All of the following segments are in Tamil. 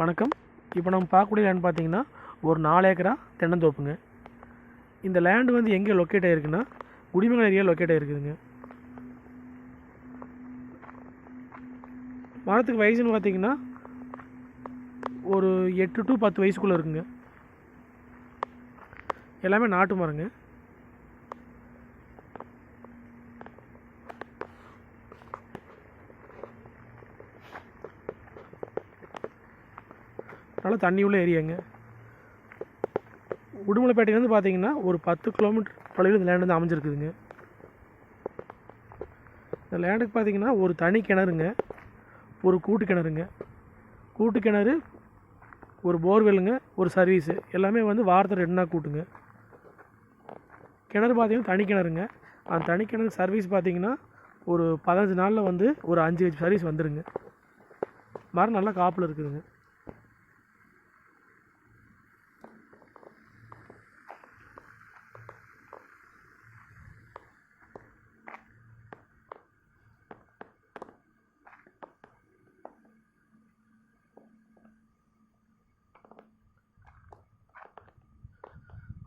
வணக்கம். இப்போ நம்ம பார்க்கக்கூடிய லேண்ட் பார்த்தீங்கன்னா ஒரு நாலு ஏக்கரா தென்னந்தோப்புங்க. இந்த லேண்டு வந்து எங்கே லொக்கேட் ஆகிருக்குன்னா குடிமங்கல் ஏரியா லொக்கேட் ஆகிருக்குதுங்க மரத்துக்கு வயசுன்னு பார்த்தீங்கன்னா ஒரு எட்டு டு பத்து வயசுக்குள்ளே இருக்குங்க. எல்லாமே நாட்டு மரங்க. நல்லா தண்ணி உள்ள ஏரியாங்க. உடுமலைப்பேட்டையிலேருந்து பார்த்தீங்கன்னா ஒரு பத்து கிலோமீட்டர் தொலைவில் இந்த லேண்ட் வந்து அமைஞ்சிருக்குதுங்க. இந்த லேண்டுக்கு பார்த்தீங்கன்னா ஒரு தனி கிணறுங்க. ஒரு கூட்டு கிணறுங்க. கூட்டு கிணறு ஒரு போர்வெல்லுங்க ஒரு சர்வீஸு எல்லாமே வந்து வாரத்தில் ரெண்டு நாள் கூட்டுங்க. கிணறு பார்த்தீங்கன்னா தனி கிணறுங்க. அந்த தனி கிணறு சர்வீஸ் பார்த்தீங்கன்னா ஒரு பதினஞ்சு நாளில் வந்து ஒரு அஞ்சு சர்வீஸ் வந்துடுங்க மரம் நல்லா காப்பில் இருக்குதுங்க.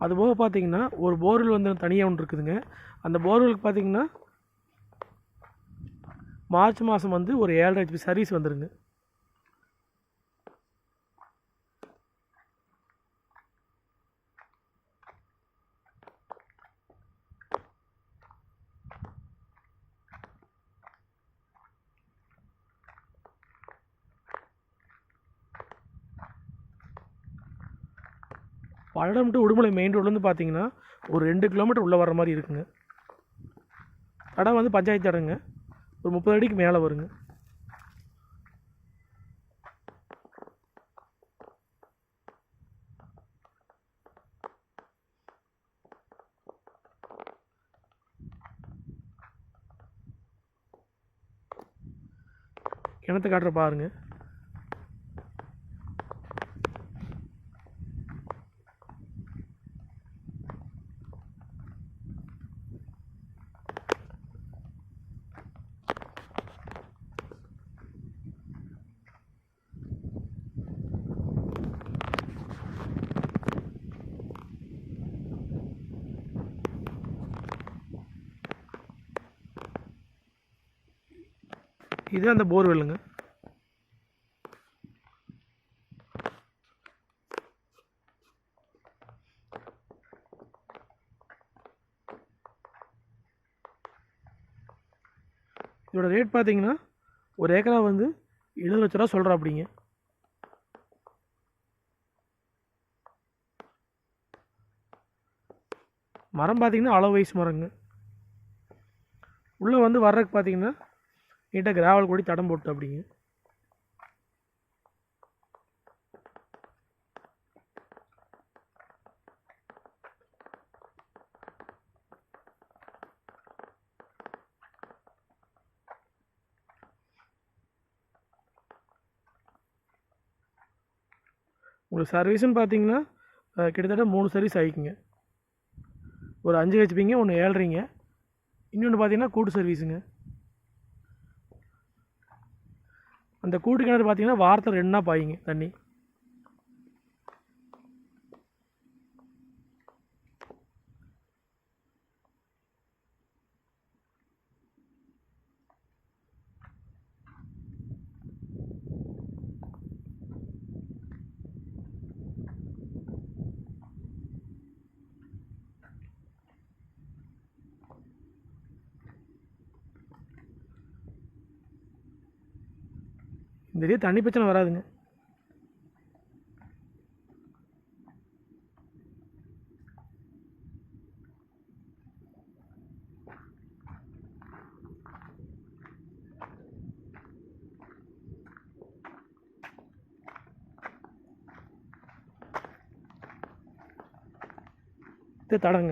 அதுபோக பார்த்தீங்கன்னா ஒரு போர்வெல் வந்து தனியாக ஒன்று இருக்குதுங்க. அந்த போர்வெலுக்கு பார்த்தீங்கன்னா மார்ச் மாதம் வந்து ஒரு ஏழரை ஹெச்பி சர்வீஸ் வந்துருங்க. பல்லடம் டு உடுமலை மெயின் ரோட்லேருந்து பார்த்தீங்கன்னா ஒரு ரெண்டு கிலோமீட்டர் உள்ளே வர மாதிரி இருக்குங்க. தடம் வந்து பஞ்சாயத்து தடங்க. ஒரு முப்பது அடிக்கு மேலே வருங்க. கிணத்து காட்டுற பாருங்கள் இது அந்த போர்வெல்லுங்க இதோட ரேட் பார்த்தீங்கன்னா ஒரு ஏக்கரா வந்து எழுபது லட்ச ரூபா சொல்கிறா அப்படிங்க மரம் பார்த்தீங்கன்னா அளவு வயசு மரங்க. உள்ளே வந்து வர்றதுக்கு பார்த்தீங்கன்னா நீட்டாக கிராவல் கூடி தடம் போட்டு அப்படிங்க உங்களுக்கு சர்வீஸ்னு பார்த்தீங்கன்னா கிட்டத்தட்ட மூணு சர்வீஸ் ஆகிக்குங்க ஒரு அஞ்சு ஹெச்பிங்க ஒன்று ஏழ்றீங்க. இன்னொன்று பார்த்தீங்கன்னா கூட்டு சர்வீஸுங்க அந்த கூட்டு கிணறு பார்த்தீங்கன்னா வாரத்தில் ரெண்டு நாள் பாயிங்க தண்ணி. இந்த இதே தண்ணி பிரச்சனை வராதுங்க. இது தடங்க